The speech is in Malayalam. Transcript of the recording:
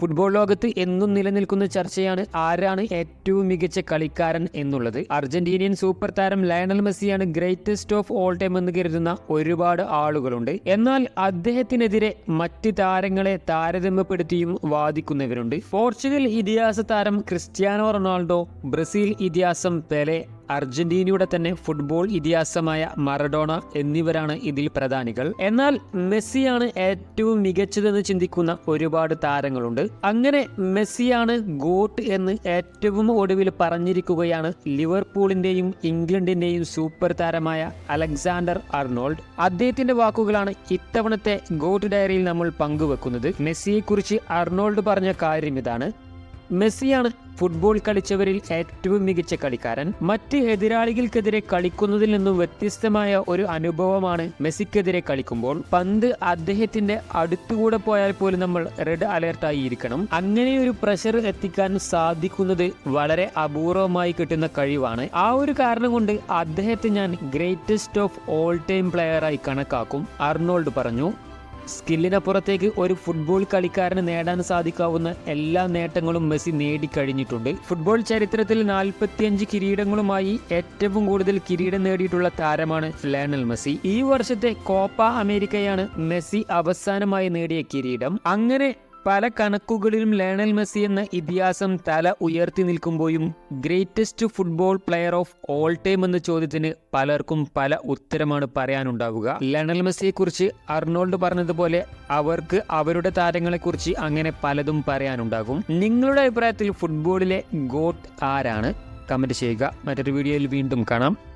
ഫുട്ബോൾ ലോകത്ത് എന്നും നിലനിൽക്കുന്ന ചർച്ചയാണ് ആരാണ് ഏറ്റവും മികച്ച കളിക്കാരൻ എന്നുള്ളത്. അർജന്റീനിയൻ സൂപ്പർ താരം ലയണൽ മെസ്സിയാണ് ഗ്രേറ്റസ്റ്റ് ഓഫ് ഓൾ ടൈം എന്ന് കരുതുന്ന ഒരുപാട് ആളുകളുണ്ട്. എന്നാൽ അദ്ദേഹത്തിനെതിരെ മറ്റ് താരങ്ങളെ താരതമ്യപ്പെടുത്തിയും വാദിക്കുന്നവരുണ്ട്. പോർച്ചുഗൽ ഇതിഹാസ താരം ക്രിസ്ത്യാനോ റൊണാൾഡോ ബ്രസീൽ ഇതിഹാസം പെലെ അർജന്റീനയുടെ തന്നെ ഫുട്ബോൾ ഇതിഹാസമായ മറഡോണ എന്നിവരാണ് ഇതിൽ പ്രധാനികൾ. എന്നാൽ മെസ്സിയാണ് ഏറ്റവും മികച്ചതെന്ന് ചിന്തിക്കുന്ന ഒരുപാട് താരങ്ങളുണ്ട്. അങ്ങനെ മെസ്സിയാണ് ഗോട്ട് എന്ന് ഏറ്റവും ഒടുവിൽ പറഞ്ഞിരിക്കുകയാണ് ലിവർപൂളിന്റെയും ഇംഗ്ലണ്ടിന്റെയും സൂപ്പർ താരമായ അലക്സാണ്ടർ അർണോൾഡ്. അദ്ദേഹത്തിന്റെ വാക്കുകളാണ് ഇത്തവണത്തെ ഗോട്ട് ഡയറിയിൽ നമ്മൾ പങ്കുവെക്കുന്നത്. മെസ്സിയെക്കുറിച്ച് അർണോൾഡ് പറഞ്ഞ കാര്യം ഇതാണ്. മെസ്സിയാണ് ഫുട്ബോൾ കളിച്ചവരിൽ ഏറ്റവും മികച്ച കളിക്കാരൻ. മറ്റ് എതിരാളികൾക്കെതിരെ കളിക്കുന്നതിൽ നിന്നും വ്യത്യസ്തമായ ഒരു അനുഭവമാണ് മെസ്സിക്കെതിരെ കളിക്കുമ്പോൾ. പന്ത് അദ്ദേഹത്തിന്റെ അടുത്തുകൂടെ പോയാൽ പോലും നമ്മൾ റെഡ് അലേർട്ടായി ഇരിക്കണം അങ്ങനെ ഒരു പ്രഷർ എത്തിക്കാൻ സാധിക്കുന്നത് വളരെ അപൂർവമായി കിട്ടുന്ന കഴിവാണ്. ആ ഒരു കാരണം കൊണ്ട് അദ്ദേഹത്തെ ഞാൻ ഗ്രേറ്റസ്റ്റ് ഓഫ് ഓൾ ടൈം പ്ലെയറായി കണക്കാക്കും. അർണോൾഡ് പറഞ്ഞു സ്കില്ലിനപ്പുറത്തേക്ക് ഒരു ഫുട്ബോൾ കളിക്കാരന് നേടാൻ സാധിക്കാവുന്ന എല്ലാ നേട്ടങ്ങളും മെസ്സി നേടിക്കഴിഞ്ഞിട്ടുണ്ട്. ഫുട്ബോൾ ചരിത്രത്തിൽ നാൽപ്പത്തിയഞ്ച് കിരീടങ്ങളുമായി ഏറ്റവും കൂടുതൽ കിരീടം നേടിയിട്ടുള്ള താരമാണ് ലയണൽ മെസ്സി. ഈ വർഷത്തെ കോപ്പ അമേരിക്കയാണ് മെസ്സി അവസാനമായി നേടിയ കിരീടം. അങ്ങനെ പല കണക്കുകളിലും ലയണൽ മെസ്സി എന്ന ഇതിഹാസം തല ഉയർത്തി നിൽക്കുമ്പോഴും greatest football player of all time എന്ന ചോദ്യത്തിന് പലർക്കും പല ഉത്തരമാണ് പറയാനുണ്ടാവുക. ലയണൽ മെസ്സിയെക്കുറിച്ച് അർണോൾഡ് പറഞ്ഞതുപോലെ അവർക്ക് അവരുടെ താരങ്ങളെക്കുറിച്ച് അങ്ങനെ പലതും പറയാനുണ്ടാകും. നിങ്ങളുടെ അഭിപ്രായത്തിൽ ഫുട്ബോളിലെ ഗോട്ട് ആരാണ്? കമന്റ് ചെയ്യുക. മറ്റൊരു വീഡിയോയിൽ വീണ്ടും കാണാം.